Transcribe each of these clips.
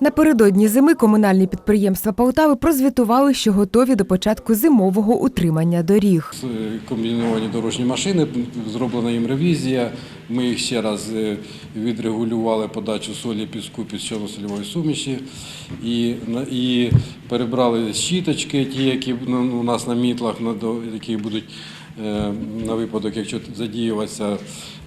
Напередодні зими комунальні підприємства Полтави прозвітували, що готові до початку зимового утримання доріг. Е, Комбіновані дорожні машини, зроблена їм ревізія. Ми їх ще раз е, відрегулювали подачу солі, піску, піщано-сольової суміші і, і перебрали щіточки, ті, які у нас на мітлах, які будуть на випадок, якщо задіюватися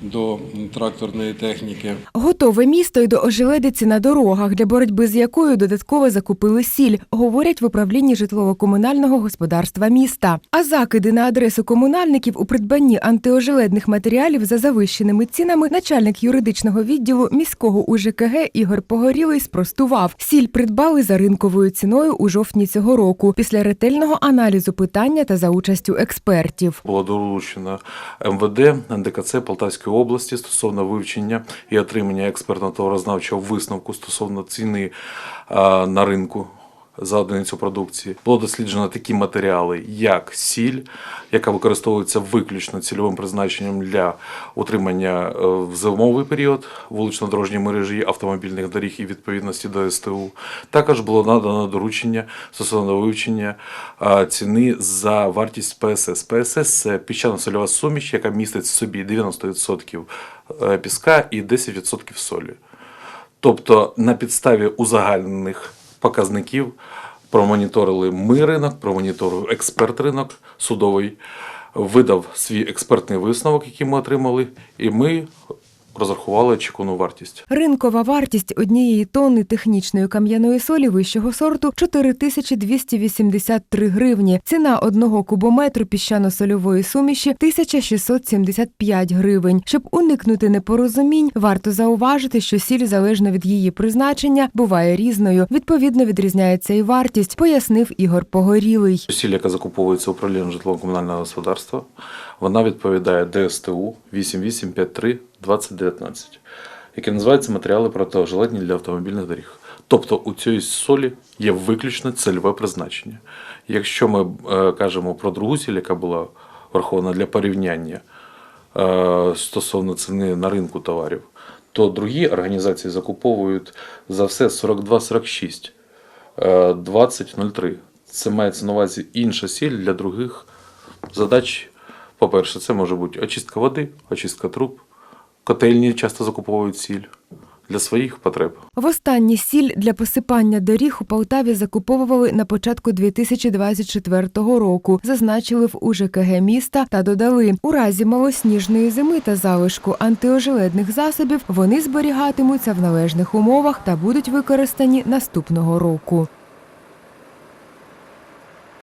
до тракторної техніки. Готове місто й до ожеледиці на дорогах, для боротьби з якою додатково закупили сіль, говорять в управлінні житлово-комунального господарства міста. А закиди на адресу комунальників у придбанні антиожеледних матеріалів за завищеними цінами начальник юридичного відділу міського УЖКГ Ігор Погорілий спростував. Сіль придбали за ринковою ціною у жовтні цього року після ретельного аналізу питання та за участю експертів. Було доручено МВД НДКЦ Полтавської області стосовно вивчення і отримання експертно товарознавчого висновку стосовно ціни на ринку за одиницю продукції. Було досліджено такі матеріали, як сіль, яка використовується виключно цільовим призначенням для утримання е, в зимовий період вулично-дорожньої мережі автомобільних доріг і відповідності до СТУ. Також було надано доручення стосовно вивчення ціни за вартість ПСС. ПСС це піщано-сольова суміш, яка містить в собі 90% е, піска і 10% солі. Тобто на підставі узагальнених показників промоніторили ми ринок, промоніторив експерт ринок судовий, видав свій експертний висновок, який ми отримали, і ми розрахували очікувану вартість. Ринкова вартість однієї тонни технічної кам'яної солі вищого сорту 4283 гривні. Ціна одного кубометру піщано-сольової суміші 1675 гривень. Щоб уникнути непорозумінь, варто зауважити, що сіль залежно від її призначення буває різною. Відповідно, відрізняється і вартість, пояснив Ігор Погорілий. Сіль, яка закуповується управлінням житлово-комунального господарства, вона відповідає ДСТУ 8853 2019, яке називається матеріали протиожеледні для автомобільних доріг. Тобто у цієї солі є виключно цільове призначення. Якщо ми е, кажемо про другу сіль, яка була врахована для порівняння е, стосовно ціни на ринку товарів, то другі організації закуповують за все 42-46. Е, 20.03. Це мається на увазі інша сіль для других задач. По-перше, це може бути очистка води, очистка труб. Котельні часто закуповують сіль для своїх потреб. Востаннє сіль для посипання доріг у Полтаві закуповували на початку 2024 року, зазначили в УЖКГ міста та додали, у разі малосніжної зими та залишку антиожеледних засобів вони зберігатимуться в належних умовах та будуть використані наступного року.